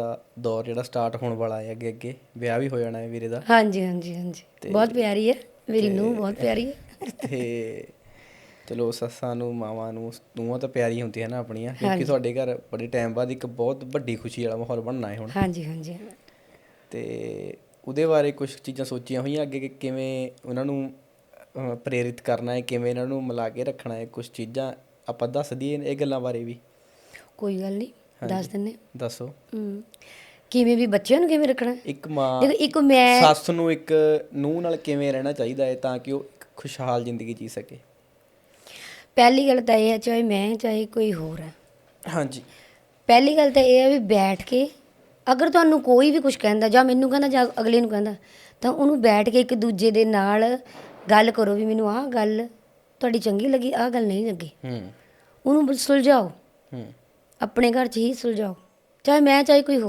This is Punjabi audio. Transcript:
ਦਾ ਦੌਰ ਜਿਹੜਾ ਸਟਾਰਟ ਹੋਣ ਵਾਲਾ ਹੈ ਅੱਗੇ ਅੱਗੇ ਵਿਆਹ ਵੀ ਹੋ ਜਾਣਾ ਹੈ ਵੀਰੇ ਦਾ। ਹਾਂਜੀ ਹਾਂਜੀ ਹਾਂਜੀ। ਬਹੁਤ ਪਿਆਰੀ ਹੈ ਮੇਰੀ ਨੂੰਹ ਬਹੁਤ ਪਿਆਰੀ ਹੈ। ਤੇ ਚਲੋ ਸੱਸਾਂ ਨੂੰ ਮਾਵਾਂ ਨੂੰ ਨੂੰਹਾਂ ਤਾਂ ਪਿਆਰੀ ਹੁੰਦੀਆਂ ਨਾ ਆਪਣੀਆਂ ਕਿਉਂਕਿ ਤੁਹਾਡੇ ਘਰ ਬੜੇ ਟਾਈਮ ਬਾਅਦ ਇੱਕ ਬਹੁਤ ਵੱਡੀ ਖੁਸ਼ੀ ਵਾਲਾ ਮਾਹੌਲ ਬਣਨਾ ਹੈ ਹੁਣ। ਹਾਂਜੀ ਹਾਂਜੀ। ਤੇ ਉਹਦੇ ਬਾਰੇ ਕੁਝ ਚੀਜ਼ਾਂ ਸੋਚੀਆਂ ਹੋਈਆਂ ਅੱਗੇ ਕਿ ਕਿਵੇਂ ਉਹਨਾਂ ਨੂੰ ਪ੍ਰੇਰਿਤ ਕਰਨਾ ਹੈ ਕਿਵੇਂ ਇਹਨਾਂ ਨੂੰ ਮਿਲਾ ਕੇ ਰੱਖਣਾ ਹੈ ਕੁਝ ਚੀਜ਼ਾਂ ਆਪਾਂ ਦੱਸ ਦਈਏ ਇਹ ਗੱਲਾਂ ਬਾਰੇ ਵੀ। ਕੋਈ ਗੱਲ ਨਹੀਂ ਦੱਸ ਦਿੰਨੇ ਦੱਸੋ। ਹੂੰ। ਕਿਵੇਂ ਵੀ ਬੱਚਿਆਂ ਨੂੰ ਕਿਵੇਂ ਰੱਖਣਾ? ਇੱਕ ਮਾਂ ਦੇਖੋ ਇੱਕ ਮੈਂ ਸੱਸ ਨੂੰ ਇੱਕ ਨੂੰਹ ਨਾਲ ਕਿਵੇਂ ਰਹਿਣਾ ਚਾਹੀਦਾ ਹੈ ਤਾਂ ਕਿ ਉਹ ਇੱਕ ਖੁਸ਼ਹਾਲ ਜ਼ਿੰਦਗੀ ਜੀ ਸਕੇ? ਪਹਿਲੀ ਗੱਲ ਤਾਂ ਇਹ ਹੈ ਚਾਹੇ ਮੈਂ ਚਾਹੇ ਕੋਈ ਹੋਰ ਹੈ। ਹਾਂਜੀ। ਪਹਿਲੀ ਗੱਲ ਤਾਂ ਇਹ ਹੈ ਵੀ ਬੈਠ ਕੇ ਅਗਰ ਤੁਹਾਨੂੰ ਕੋਈ ਵੀ ਕੁਝ ਕਹਿੰਦਾ ਜਾਂ ਮੈਨੂੰ ਕਹਿੰਦਾ ਜਾਂ ਅਗਲੇ ਨੂੰ ਕਹਿੰਦਾ ਤਾਂ ਉਹਨੂੰ ਬੈਠ ਕੇ ਇੱਕ ਦੂਜੇ ਦੇ ਨਾਲ ਗੱਲ ਕਰੋ ਵੀ ਮੈਨੂੰ ਆਹ ਗੱਲ ਤੁਹਾਡੀ ਚੰਗੀ ਲੱਗੀ ਆਹ ਗੱਲ ਨਹੀਂ ਲੱਗੀ। ਹੂੰ। ਉਹਨੂੰ ਸੁਲਝਾਓ। ਹੂੰ। ਆਪਣੇ ਘਰ 'ਚ ਹੀ ਸੁਲਝਾਓ। ਚਾਹੇ ਮੈਂ ਚਾਹੇ ਕੋਈ ਹੋਰ।